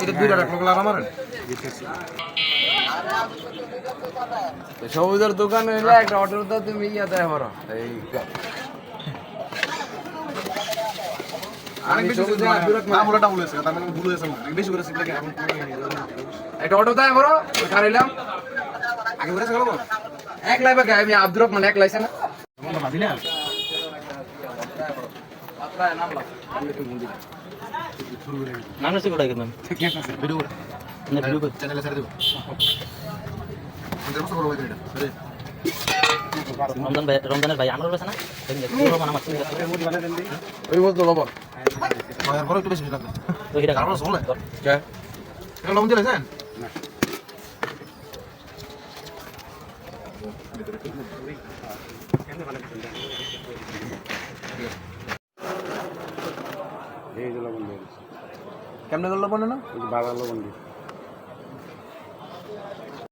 এটা দুইটা রাখল আমার সবুজের দোকান হইলে একটা অটোর তো তুমি ইয়া দেয় বড় এই মানে মানে। একটা অটো দেয় বড় খাইলাম আগে করেছে গেল এক লাই বাকি আমি আব্দুর রহমান এক লাইছে না। নাম আছে কোথায় কিন্তু? ভিডিও না ভিডিও চ্যানেলে ছেড়ে দেবো দেড়শো করে এটা রে রমজান ভাই রমজানের ভাই আমার কাছে না ওই বলতো লবণ বড় একটু বেশি লাগবে। তো এটা কারণ চলে এটা লবণ দিলেছেন কেমনে লবণ না? বাবা লবণ দিই